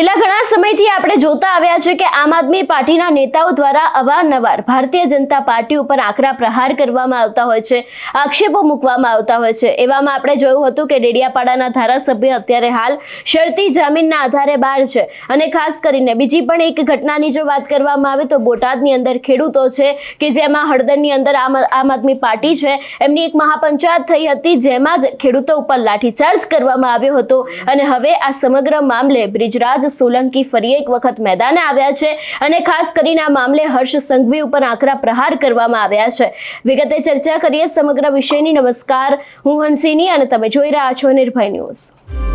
છેલ્લા ઘણા સમયથી આપણે જોતા આવ્યા છે કે આમ આદમી પાર્ટીના નેતાઓ દ્વારા અવારનવાર ભારતીય જનતા પાર્ટી ઉપર આકરા પ્રહાર કરવામાં આવતા હોય છે, આક્ષેપો મૂકવામાં આવતા હોય છે. એવામાં આપણે જોયું હતું કે ડેડિયાપાડાના ધારાસભ્ય અત્યારે હાલ શરતી જામીનના આધારે બહાર છે. અને ખાસ કરીને બીજી પણ એક ઘટનાની જો વાત કરવામાં આવે તો બોટાદની અંદર ખેડૂતો છે કે જેમાં હળદરની અંદર આમ આમ આદમી પાર્ટી છે. એમની એક મહાપંચાયત થઈ હતી જેમાં જ ખેડૂતો ઉપર લાઠીચાર્જ કરવામાં આવ્યો હતો. અને હવે આ સમગ્ર મામલે બ્રિજરાજ સોલંકી ફરી એક વખત મેદાને આવ્યા છે અને ખાસ કરીને આ મામલે હર્ષ સંઘવી ઉપર આકરા પ્રહાર કરવામાં આવ્યા છે. વિગતે ચર્ચા કરીએ સમગ્ર વિષયની. નમસ્કાર, હું હંસિની અને તમે જોઈ રહ્યા છો નિર્ભય ન્યૂઝ.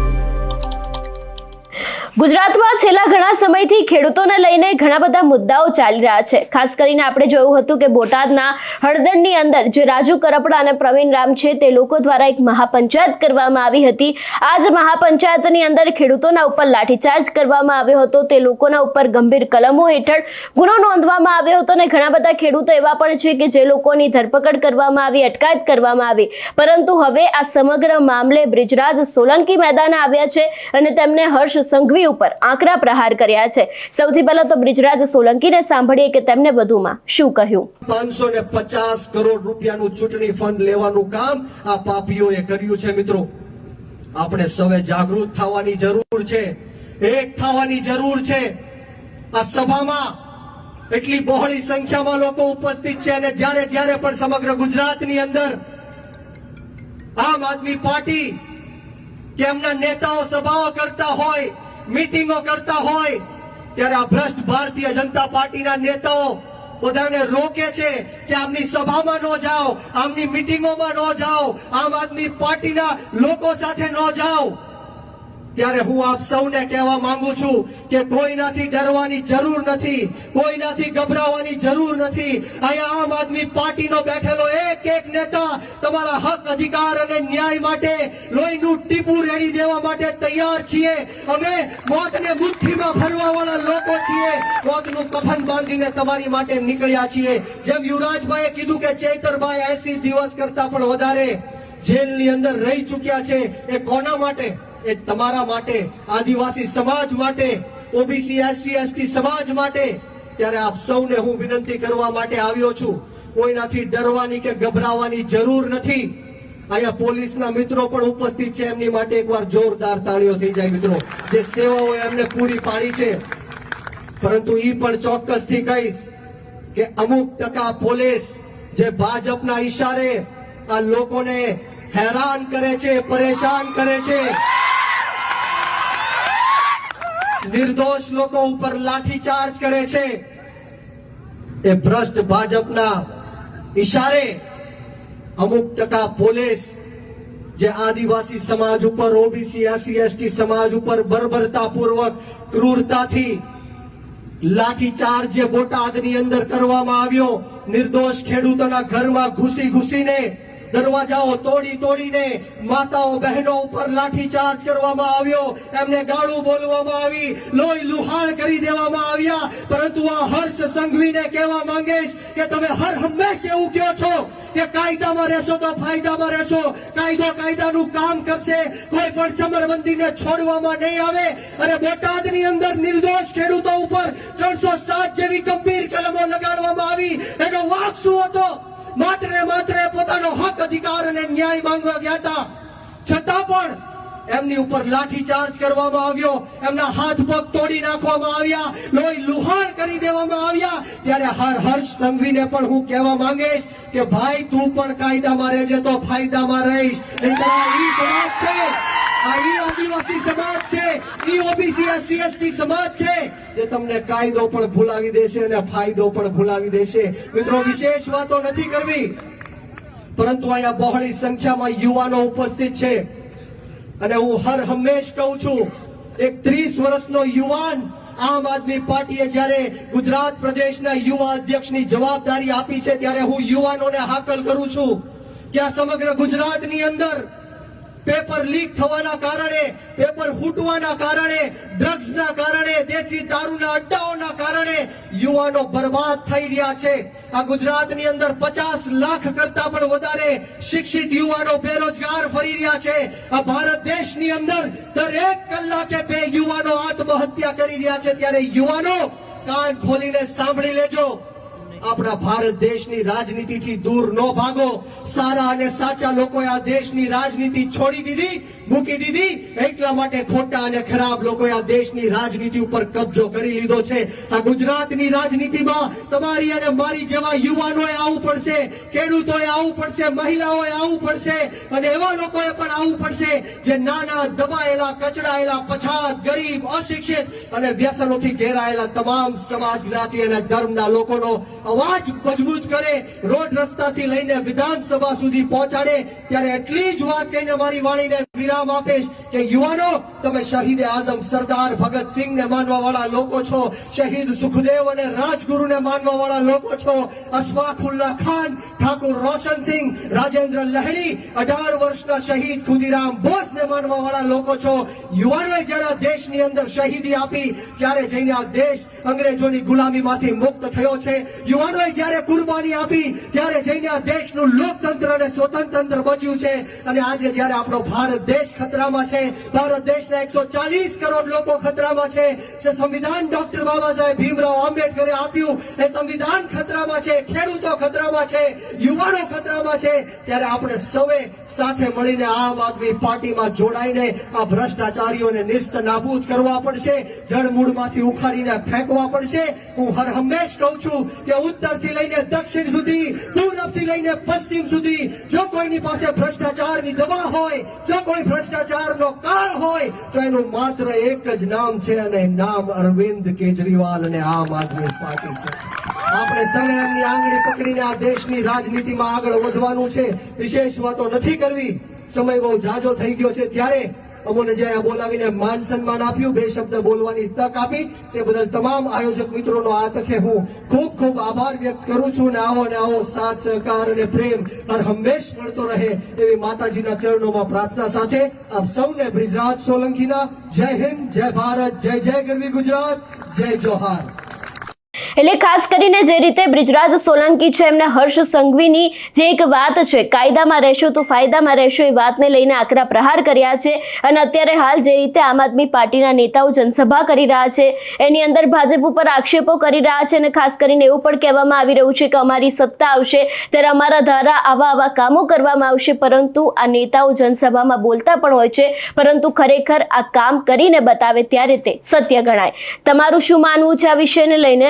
ગુજરાતમાં છેલ્લા ઘણા સમયથી ખેડૂતોને લઈને ઘણા બધા મુદ્દાઓ ચાલી રહ્યા છે. ખાસ કરીને આપણે જોયું હતું કે બોટાદના હળદરની અંદર જે રાજુ કરપડા અને પ્રવીણ રામ છે, તે લોકો દ્વારા એક મહાપંચાયત કરવામાં આવી હતી. આ જ મહાપંચાયતની અંદર ખેડૂતોના ઉપર લાઠીચાર્જ કરવામાં આવ્યો હતો. તે લોકોના ઉપર ગંભીર કલમો હેઠળ ગુનો નોંધવામાં આવ્યો હતો અને ઘણા બધા ખેડૂતો એવા પણ છે કે જે લોકોની ધરપકડ કરવામાં આવી, અટકાયત કરવામાં આવી. પરંતુ હવે આ સમગ્ર મામલે બ્રિજરાજ સોલંકી મેદાને આવ્યા છે અને તેમને હર્ષ સંઘવી ઉપર આકરા પ્રહાર કર્યા છે. સૌથી પહેલા તો બ્રિજરાજ સોલંકીને સાંભળીએ કે તેમને વધુમાં શું કહ્યું. પાંચસો ને પચાસ કરોડ રૂપિયાનું ચૂંટણી ફંડ લેવાનું કામ આ પાપીઓએ કર્યું છે મિત્રો. આપણે સૌએ જાગૃત થવાની જરૂર છે. એક થવાની જરૂર છે. આ સભામાં એટલી બહોળી સંખ્યામાં લોકો ઉપસ્થિત છે અને જ્યારે જ્યારે પણ સમગ્ર ગુજરાતની અંદર આમ આદમી પાર્ટી કે એમના નેતાઓ સભાઓ કરતા હોય મીટિંગો કરતા હોય, ત્યારે આ ભ્રષ્ટ ભારતીય જનતા પાર્ટીના નેતાઓ બધાને રોકે છે કે આમની સભામાં ન જાઓ, આમની મિટિંગોમાં ન જાઓ, આમ આદમી પાર્ટીના લોકો સાથે ન જાઓ. ત્યારે હું આપ સૌને કહેવા માંગુ છું કે કોઈનાથી ડરવાની જરૂર નથી, કોઈનાથી ગભરાવાની જરૂર નથી. અહીંયા આમ આદમી પાર્ટીનો બેઠેલો એક એક નેતા તમારા હક, અધિકાર અને ન્યાય માટે લોહીનું ટીપું રેડી દેવા માટે તૈયાર છીએ. અમે મોતને મુઠ્ઠીમાં ભરવાવાળા લોકો છીએ. મોતનું કફન બાંધીને તમારી માટે નીકળ્યા છીએ. જેમ યુવરાજભાઈએ કીધું કે ચૈતરભાઈ એસી દિવસ કરતા પણ વધારે જેલની અંદર રહી ચૂક્યા છે, એ કોના માટે? એ તમારા માટે, આદિવાસી સમાજ માટે, ઓબીસી, એસસી, એસટી સમાજ માટે, ત્યારે આપ સૌને હું વિનંતી કરવા માટે આવ્યો છું. કોઈનાથી ડરવાની કે ગભરાવાની જરૂર નથી. અહીંયા પોલીસના મિત્રો પણ ઉપસ્થિત છે, એમની માટે એકવાર જોરદાર તાળીઓ થઈ જાય મિત્રો. જે સેવાઓ એમને પૂરી પાડી છે. પરંતુ એ પણ ચોક્કસથી કહીશ કે અમુક ટકા પોલીસ જે ભાજપના ઈશારે આ લોકોને હેરાન કરે છે, પરેશાન કરે છે. નિર્દોષ લોકો ઉપર લાઠીચાર્જ કરે છે. એ ભ્રષ્ટ ભાજપના ઈશારે અમુક ટકા પોલીસ જે આદિવાસી સમાજ ઉપર, ઓબીસી, એસસી, એસટી સમાજ ઉપર બર્બરતાપૂર્વક ક્રૂરતાથી લાઠીચાર્જ જે બોટાદની અંદર કરવામાં આવ્યો, નિર્દોષ ખેડૂતોના ઘરમાં ઘૂસી ઘૂસીને દરવાજાઓ તોડી તોડીને માતાઓ બહેનો ઉપર લાઠીચાર્જ કરવામાં આવ્યો. એમને ગાળું બોલવામાં આવી, લોહી લુહાણ કરી દેવામાં આવ્યા. પરંતુ આ હર્ષ સંઘવીને કહેવા માંગીશ કે તમે હર હંમેશ એવું કહો છો કે કાયદામાં રહેશો તો ફાયદામાં રહેશો. કાયદો કાયદાનું કામ કરશે. કોઈ પણ ચમરબંધીને છોડવામાં નહીં આવે. અને બોટાદની અંદર નિર્દોષ ખેડૂતો ઉપર ત્રણસો સાત જેવી ગંભીર કલમો લગાડવામાં આવી. એનો વાક શું હતો? માત્ર ને માત્ર પોતાનો હક અધિકાર અને ન્યાય માંગવા ગયા હતા. છતાં પણ એમની ઉપર લાઠીચાર્જ કરવામાં આવ્યો. એમના હાથ પગ તોડી નાખવામાં આવ્યા. લોહી લુહાણ કરી દેવામાં આવ્યા. ત્યારે હર હર્ષ સંઘવીને પણ હું કહેવા માંગીશ કે, ભાઈ, તું પણ કાયદામાં રહેજે તો ફાયદામાં રહીશ. નહીં તો ઈ સમાજ છે. આદિવાસી સમાજ છે ઈ ઓબીસી, એસસી, એસટી સમાજ છે, જે તમને કાયદો પણ ભૂલાવી દેશે અને ફાયદો પણ ભૂલાવી દેશે. મિત્રો, વિશેષ વાતો નથી કરવી, પરંતુ અહીંયા બહોળી સંખ્યામાં યુવાનો ઉપસ્થિત છે. અને હું હર હંમેશ કહું છું, એક ત્રીસ વર્ષનો યુવાન આમ આદમી પાર્ટીએ જ્યારે ગુજરાત પ્રદેશના યુવા અધ્યક્ષની જવાબદારી આપી છે, ત્યારે હું યુવાનોને હાકલ કરું છું. કે આ સમગ્ર ગુજરાતની અંદર પેપર લીક થવાના કારણે, પેપર ફૂટવાના કારણે, ડ્રગ્સના કારણે, દેશી દારૂના અડ્ડાઓના કારણે યુવાનો બરબાદ થઈ રહ્યા છે. આ ગુજરાતની અંદર પચાસ લાખ કરતા પણ વધારે શિક્ષિત યુવાનો બેરોજગાર ફરી રહ્યા છે. આ ભારત દેશની અંદર દરેક કલાકે બે યુવાનો આત્મહત્યા કરી રહ્યા છે. ત્યારે યુવાનો કાન ખોલીને સાંભળી લેજો. આપણા ભારત દેશની રાજનીતિથી દૂર ન ભાગો. સારા અને સાચા લોકોએ આ દેશની રાજનીતિ છોડી દીધી, મૂકી દીધી. એટલા માટે ખોટા અને ખરાબ લોકોએ આ દેશની રાજનીતિ ઉપર કબજો કરી લીધો છે. આ ગુજરાતની રાજનીતિમાં તમારી અને મારી જેવા યુવાનોએ આવવું પડશે, ખેડૂતોએ આવવું પડશે, મહિલાઓએ આવવું પડશે અને એવા લોકોએ પણ આવવું પડશે જે નાના દબાયેલા, કચડાયેલા, પછાત, ગરીબ, અશિક્ષિત અને વ્યસનોથી ઘેરાયેલા તમામ સમાજ જ્ઞાતિ અને ધર્મના લોકોનો અવાજ મજબૂત કરે, રોડ રસ્તાથી લઈને વિધાનસભા સુધી પહોંચાડે, ત્યારે એટલી જ વાત કહીને મારી વાણીને વિરામ આપીશ કે યુવાનો, તમે શહીદ આઝમ સરદાર ભગતસિંહને માનવા વાળા લોકો છો, શહીદ સુખદેવ અને રાજગુરુને માનવા વાળા લોકો છો, અશફાકુલ્લા ખાન, ઠાકુર રોશનસિંહ રાજેન્દ્ર લહેડી અઢાર વર્ષના શહીદ ખુદીરામ બોસને માનવા વાળા લોકો છો. યુવાનોએ જ્યારે આ દેશની અંદર શહીદી આપી, ત્યારે જઈને આ દેશ અંગ્રેજોની ગુલામીમાંથી મુક્ત થયો છે. યુવાનોએ જ્યારે કુરબાની આપી, ત્યારે જઈને આ દેશનું લોકતંત્ર અને સ્વતંત્ર બચ્યું છે. અને આજે જ્યારે આપણો ભારત દેશ ખતરામાં છે, ભારત દેશના એકસો ચાલીસ કરોડ લોકો ખતરામાં છે, જે સંવિધાન ડોક્ટર બાબા સાહેબ ભીમરાવ આંબેડકરે આપ્યું, એ સંવિધાન ખતરામાં છે, ખેડૂતો ખતરામાં છે, યુવાનો ખતરામાં છે, ત્યારે આપણે સૌએ સાથે મળીને આમ આદમી પાર્ટીમાં જોડાઈને આ ભ્રષ્ટાચારીઓને નિસ્ત નાબૂદ કરવા પડશે. જળમૂળમાંથી ઉખાડીને ફેંકવા પડશે. હું હર હંમેશ કહું છું કે ઉત્તરથી લઈને દક્ષિણ સુધી પૂર્વથી લઈને પશ્ચિમ સુધી, જો કોઈની પાસે ભ્રષ્ટાચારની દવા હોય, જો કોઈ ભ્રષ્ટાચારનો કાળ હોય, તો એનું માત્ર એક જ નામ છે અને નામ અરવિંદ કેજરીવાલ અને આમ આદમી પાર્ટી છે. આપણે સૌએ એમની આંગળી પકડીને આ દેશની રાજનીતિમાં આગળ વધવાનું છે. વિશેષ વાતો નથી કરવી. સમય બહુ જાજો થઈ ગયો છે. ત્યારે અમોને જે બોલાવીને માન સન્માન આપ્યું, બે શબ્દ બોલવાની તક આપી. તે બદલ તમામ આયોજક મિત્રોનો આ તકે હું ખૂબ ખૂબ આભાર વ્યક્ત કરું છું. ને આવો ને આવો સાથ, સહકાર અને પ્રેમ હર હંમેશ મળતો રહે એવી માતાજીના ચરણોમાં પ્રાર્થના સાથે આપ સૌને બ્રિજરાજ સોલંકીના. જય હિન્દ, જય ભારત, જય જય ગરવી ગુજરાત, જય જોહાર. એટલે ખાસ કરીને જે રીતે બ્રિજરાજ સોલંકી છે, એમને હર્ષ સંઘવીની જે એક વાત છે, કાયદામાં રહેશો તો ફાયદામાં રહેશો, એ વાતને લઈને આકરા પ્રહાર કર્યા છે. અને અત્યારે હાલ જે રીતે આમ આદમી પાર્ટીના નેતાઓ જનસભા કરી રહ્યા છે, એની અંદર ભાજપ ઉપર આક્ષેપો કરી રહ્યા છે અને ખાસ કરીને એવું પણ કહેવામાં આવી રહ્યું છે કે અમારી સત્તા આવશે, ત્યારે અમારા દ્વારા આવા આવા કામો કરવામાં આવશે, પરંતુ આ નેતાઓ જનસભામાં બોલતા પણ હોય છે, પરંતુ ખરેખર આ કામ કરીને બતાવે ત્યારે તે સત્ય ગણાય. તમારું શું માનવું છે આ વિષયને લઈને?